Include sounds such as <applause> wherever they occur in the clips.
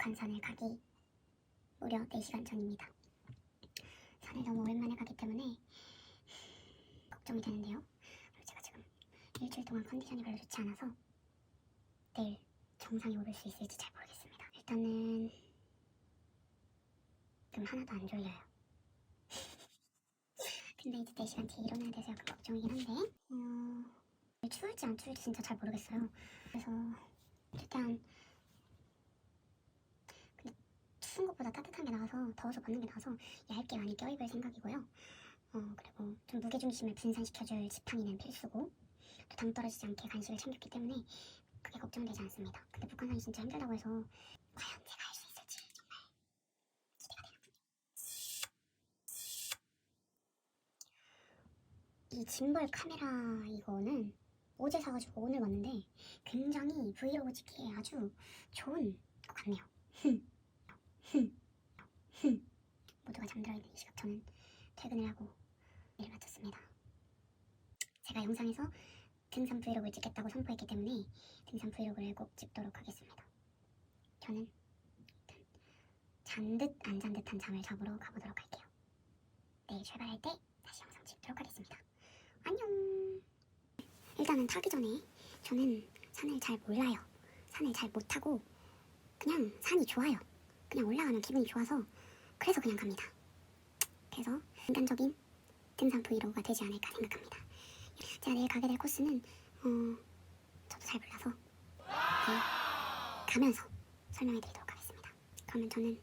북한 산을 가기 무려 4시간 전입니다. 산을 너무 오랜만에 가기 때문에 걱정이 되는데요. 그리고 제가 지금 일주일 동안 컨디션이 별로 좋지 않아서 내일 정상에 오를 수 있을지 잘 모르겠습니다. 일단은 좀 하나도 안 졸려요. <laughs> 근데 이제 4시간 뒤에 일어나야 돼서 약간 걱정이긴 한데 어... 추울지 안 추울지 진짜 잘 모르겠어요. 그래서 근데 추운 것보다 따뜻한 게 나와서 더워서 벗는 게 나와서 얇게 많이 껴입을 생각이고요. 어 그리고 좀 무게중심을 분산시켜줄 지팡이는 필수고 또 당 떨어지지 않게 간식을 챙겼기 때문에 크게 걱정되지 않습니다. 근데 북한산이 진짜 힘들다고 해서 과연 제가 할 수 있을지 정말 기대가 되는군요. 이 짐벌 카메라 이거는 어제 사가지고 오늘 왔는데 굉장히 브이로그 찍기에 아주 좋은 것 같네요. 모두가 잠들어 있는 이 시각 저는 퇴근을 하고 일을 마쳤습니다. 제가 영상에서 등산 브이로그를 찍겠다고 선포했기 때문에 등산 브이로그를 꼭 찍도록 하겠습니다. 저는 잔듯 안 잔 듯한 잠을 잡으러 가보도록 할게요. 내일 출발할 때 다시 영상 찍도록 하겠습니다. 안녕. 일단은 타기 전에 저는 산을 잘 몰라요. 산을 잘못 타고 그냥 산이 좋아요. 그냥 올라가면 기분이 좋아서 그래서 그냥 갑니다. 그래서 인간적인 등산 브이로그가 되지 않을까 생각합니다. 제가 내일 가게 될 코스는 어 저도 잘 몰라서 내일 가면서 설명해 드리도록 하겠습니다. 그러면 저는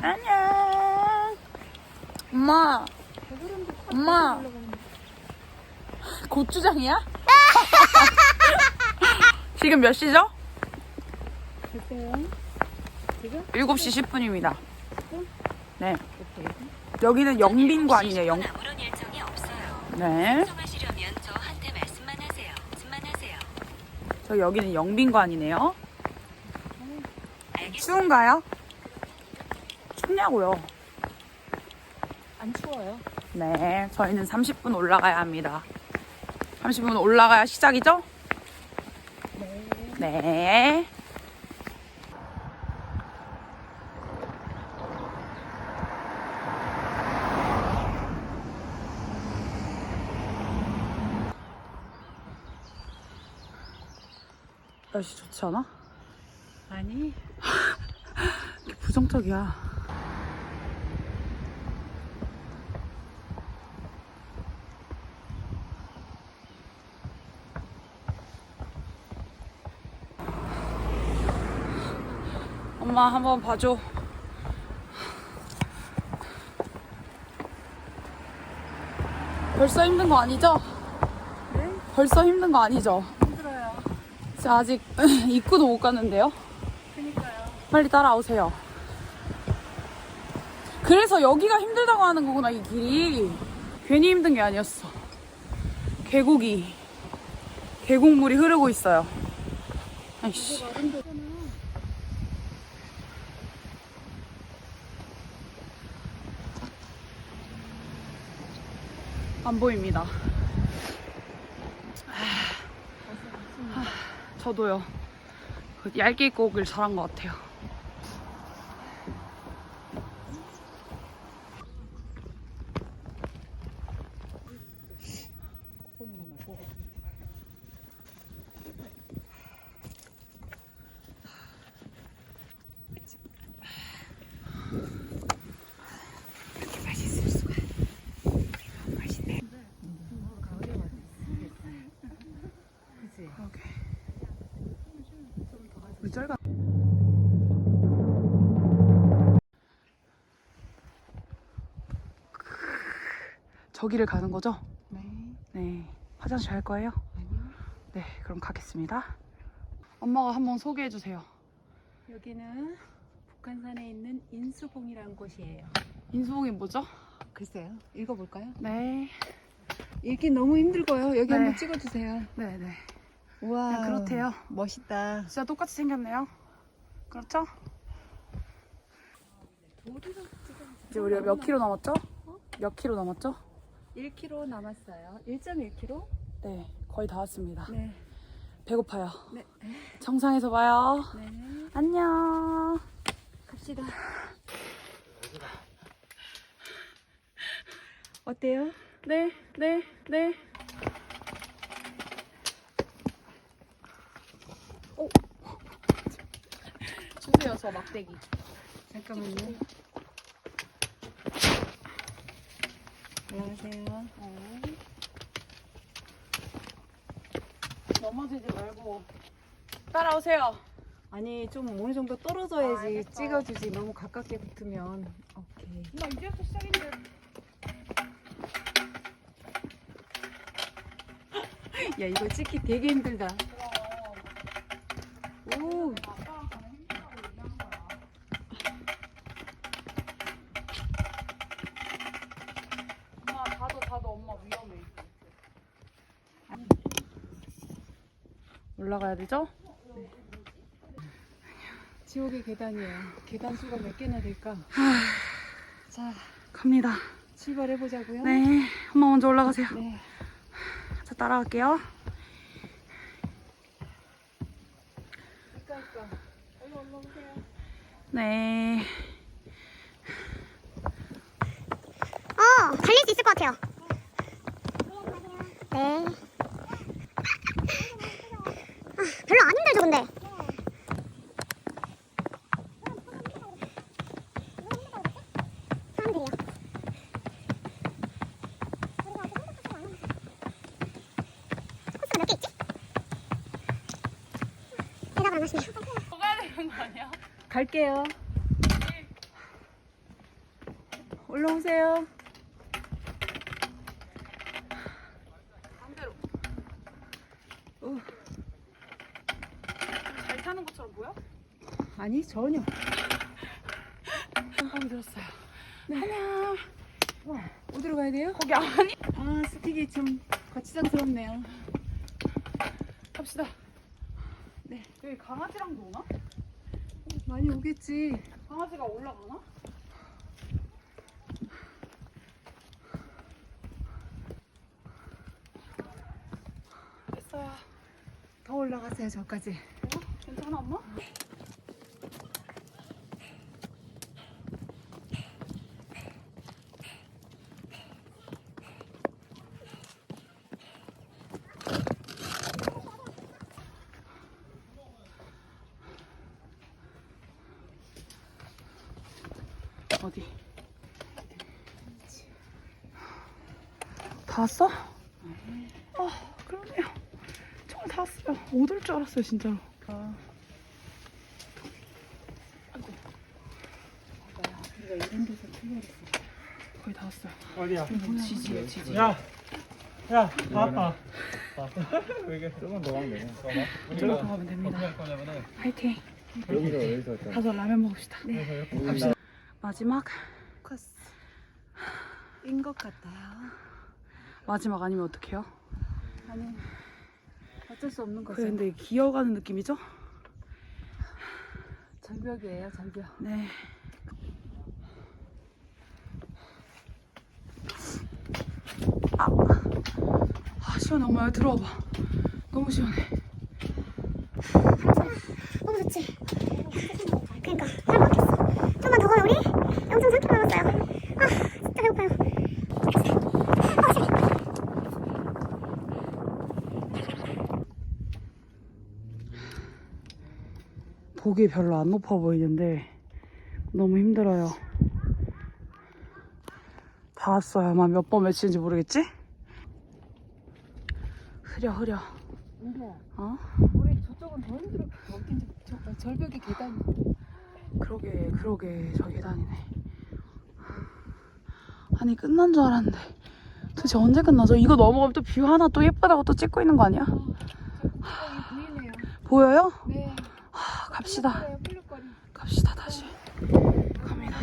안녕. 엄마. 엄마. 고추장이야? <laughs> 지금 몇 시죠? 7시 10분입니다. 네. 여기는 영빈관이에요. 영. 네. 저 여기는 영빈관이네요. 추운가요? 춥냐고요? 안 추워요? 네. 저희는 30분 올라가야 합니다. 30분 올라가야 시작이죠? 네. 네. 날씨 좋지 않아? 아니 <laughs> 부정적이야. 엄마 한번 봐줘. 벌써 힘든 거 아니죠? 네? 벌써 힘든 거 아니죠? 힘들어요. 저 아직 <laughs> 입구도 못 갔는데요. 그니까요. 빨리 따라오세요. 그래서 여기가 힘들다고 하는 거구나, 이 길이. 괜히 힘든 게 아니었어. 계곡이, 계곡물이 흐르고 있어요. 아이씨. 안 보입니다. 아, 저도요. 그 얇게 입고 오길 잘한 것 같아요. 저기를 가는 거죠? 네. 네. 화장실 할 거예요? 아니요. 네, 그럼 가겠습니다. 엄마가 한번 소개해 주세요. 여기는 북한산에 있는 인수봉이라는 곳이에요. 인수봉이 뭐죠? 글쎄요. 읽어볼까요? 네. 읽기 너무 힘들고요. 여기 네. 한번 찍어주세요. 네, 네. 우와. 그렇대요. 멋있다. 진짜 똑같이 생겼네요. 그렇죠? 이제 우리가 몇 킬로 남았죠? 몇 킬로 남았죠? 1km 남았어요. 1.1km? 네, 거의 다 왔습니다. 네. 배고파요. 네. 정상에서 봐요. 네. 안녕. 갑시다. 어때요? 네, 네, 네. 오. 주세요, 저 막대기. 잠깐만요. 안녕하세요. 넘어지지 말고 따라오세요. 아니 좀 어느 정도 아, 떨어져야지 알겠어. 찍어주지 너무 가깝게 붙으면 오케이 나 이제부터 시작인데. 야 이거 찍기 되게 힘들다 오 아빠 올라가야 되죠? 지옥의 계단이에요 계단 수가 몇 개나 될까 자 갑니다. 출발해 보자고요 네, 엄마 먼저 올라가세요. 네. 자, 따라갈게요. 그러니까 올라오세요 네. 어, 달릴 수 있을 것 같아요. 네. 아, 별로 안 힘들죠, 근데. 사람들이요. 코스가 몇 개 있지? 대답을 안 하시네요. 가야 되는 거 아니야? 갈게요 올라오세요 반대로. 오, 잘 타는 것처럼 보여? 아니 전혀 감이 들었어요. 어디로 가야 돼요? 거기 아니? 아 스틱이 좀 거치장스럽네요 갑시다. 네. 여기 강아지랑도 오나? 많이 오겠지 강아지가 올라가나? 됐어요. 더 올라가세요 저까지 어? 괜찮아 엄마? 어디? 다 왔어? 아 그러네요. 정말 다 왔어요. 못 올 줄 알았어요 진짜로. 아. 우리가 이런 데서 출발했어 거의 다 왔어요. 어디야? 지지요 지지. 야, 야, 아빠. 이게 조금 더 가면 되네. 저기로 가면 됩니다. 화이팅. 여기서 여기서 일단. 가서 라면 먹읍시다. 갑시다. 마지막 코스 인것 같아요 마지막 아니면 어떡해요? 아니 어쩔 수 없는 거죠 그래 근데 기어가는 느낌이죠? 절벽이에요 절벽 네. 아, 아 시원해 엄마 여기 들어와봐. 너무 시원해. 너무 좋지? 그니까, 살 막혔어. 좀만 더 가요, 우리? 0.3km 남았어요. 아, 진짜 배고파요. 아, 지금. 보기 별로 안 높아 보이는데 너무 힘들어요. 다 왔어요. 아마 몇번 외치는지 모르겠지? 흐려 흐려. 어? 우리 저쪽은 더 힘들어 어딘지 저, 어, 절벽의 계단 그러게 그러게 저 계단이네. 아니 끝난 줄 알았는데 도대체 언제 끝나죠? 이거 넘어가면 또 뷰 하나 또 예쁘다고 또 찍고 있는 거 아니야? 보이네요. 보여요? 네. 아, 갑시다. 갑시다 다시. 갑니다.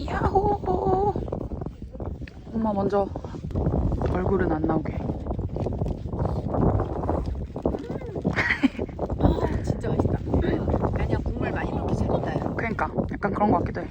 돼. 야호. 엄마 먼저 얼굴은 안 나오게. 진짜 맛있다. 아니야, 국물 많이 넣기 잘했다. 그러니까 약간 그런 거 같기도 해. 이건 엄마 부셔 먹어도 맛있는 거지. 됐고요. 얼른 먹어 너무 세.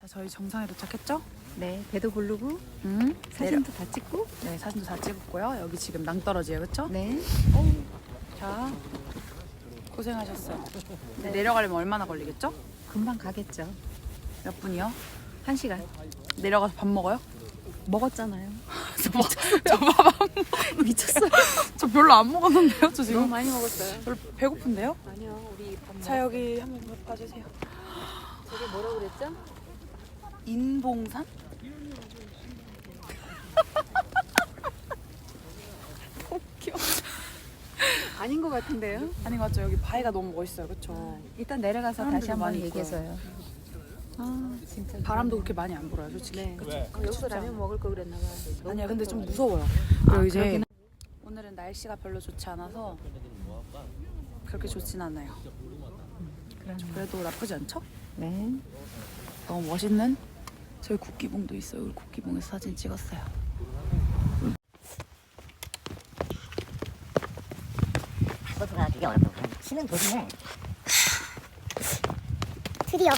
자, 저희 정상에 도착했죠? 네, 배도 부르고 음. 사진도 다 찍고. 네, 사진도 다 찍었고요. 여기 지금 낭떠러지예요, 그렇죠? 네. 자, 고생하셨어요. 네, 내려가려면 얼마나 걸리겠죠? 금방 가겠죠. 몇 분이요? 한 시간. 내려가서 밥 먹어요? 먹었잖아요. <laughs> 저밥 <laughs> 미쳤어요. <laughs> 저 별로 안 먹었는데요, 저 너무 지금 많이 먹었어요. 별로 배고픈데요? 아니요, 우리 밥자 여기 한번 봐주세요. 저게 뭐라고 그랬죠? 인봉산? 아닌 것 같은데요? 아니 맞죠 여기 바위가 너무 멋있어요, 그렇죠? 일단 내려가서 사람들도 다시 한번 많이 얘기해서요. 아, 진짜. 바람도 그렇게 많이 안 불어요, 솔직히. 네. 그쵸? 왜? 어, 여기서 라면 먹을 거 그랬나 봐. 아니야, 근데 좀 무서워요. 아, 그리고 이제 오늘은 날씨가 별로 좋지 않아서 그렇게 좋진 않아요. 그래도 나쁘지 않죠? 네. 너무 멋있는 저희 국기봉도 있어요. 우리 국기봉에서 사진 찍었어요. 되게 어렵고 치는 도중에. 드디어.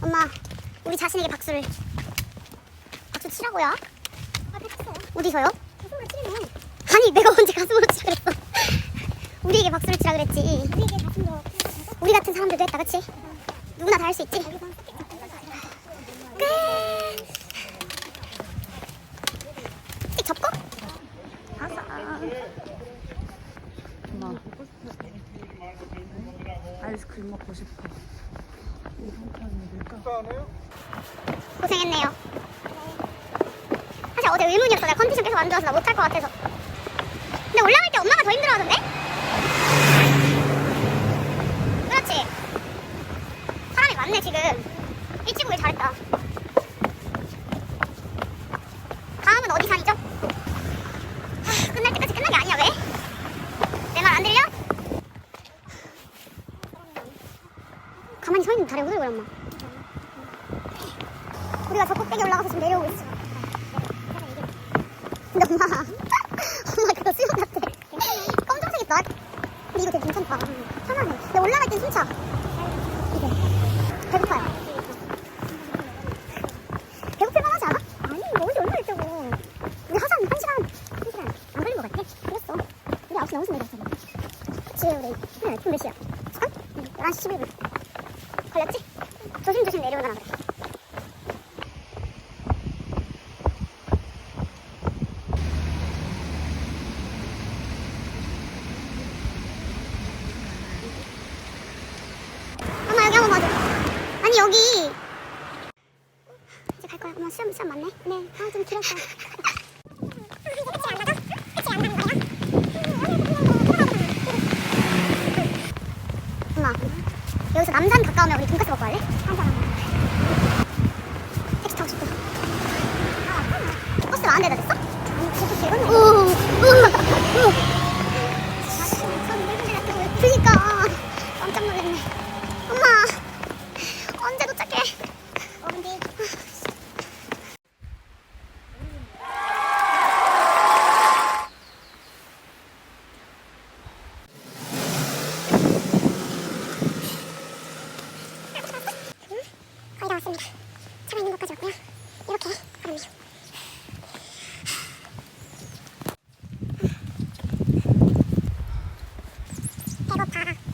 엄마 우리 자신에게 박수를. 박수 치라고요? 아 어디서요? 가슴으로 치네 아니 내가 언제 가슴으로 치라 그랬어? 우리에게 박수를 치라 그랬지. 우리에게 가슴으로 우리 같은 사람들도 했다 그치? 누구나 다 할 수 있지? 끝 스틱 접고 엄마 아이스크림 먹고 싶어. 고생했네요. 사실 어제 의문이었어. 내가 컨디션 계속 안 좋아서 나 못할 것 같아서. 근데 올라갈 때 엄마가 더 힘들어하던데? 그렇지. 사람이 많네 지금. 일찍 오길 잘했다. 다음은 어디 산이죠? 하, 끝날 때까지 끝난 게 아니야 왜? 내 말 안 들려? 있는 다리 후들거려 엄마. 우리가 저 꼭대기 올라가서 지금 내려오고 있어. 근데 엄마 그거 수영 같아. 검정색 있다. 근데 이거 되게 괜찮다. 편하네. 근데 올라갈 땐 숨차. 이게 배고파요. 배고플만 하지 않아? 아니, 이거 언제 얼마나 했다고. 우리 하산 한 시간, 한 시간 안 걸린 것 같아. 그랬어. 우리 9시 넘었으면 내렸잖아. 지금 우리 네, 지금 몇 시야? 어? 11시 11분. 걸렸지? 조심조심 내려오잖아 그래. 엄마 여기 한번 봐줘. 아니 여기 이제 갈 거야. 엄마 시험 시험 맞네. 네. 아좀 길었어. 엄마 여기서 남산 가까우면 우리 돈까스 먹고 갈래? 안 대다 됐어? 아니 그것도 되겠네. 그니까 깜짝 놀랐네. 엄마 언제 도착해? 어른들. 거의 다 왔습니다. 차가 있는 곳까지 왔고요. 이렇게 걸으면 배고파.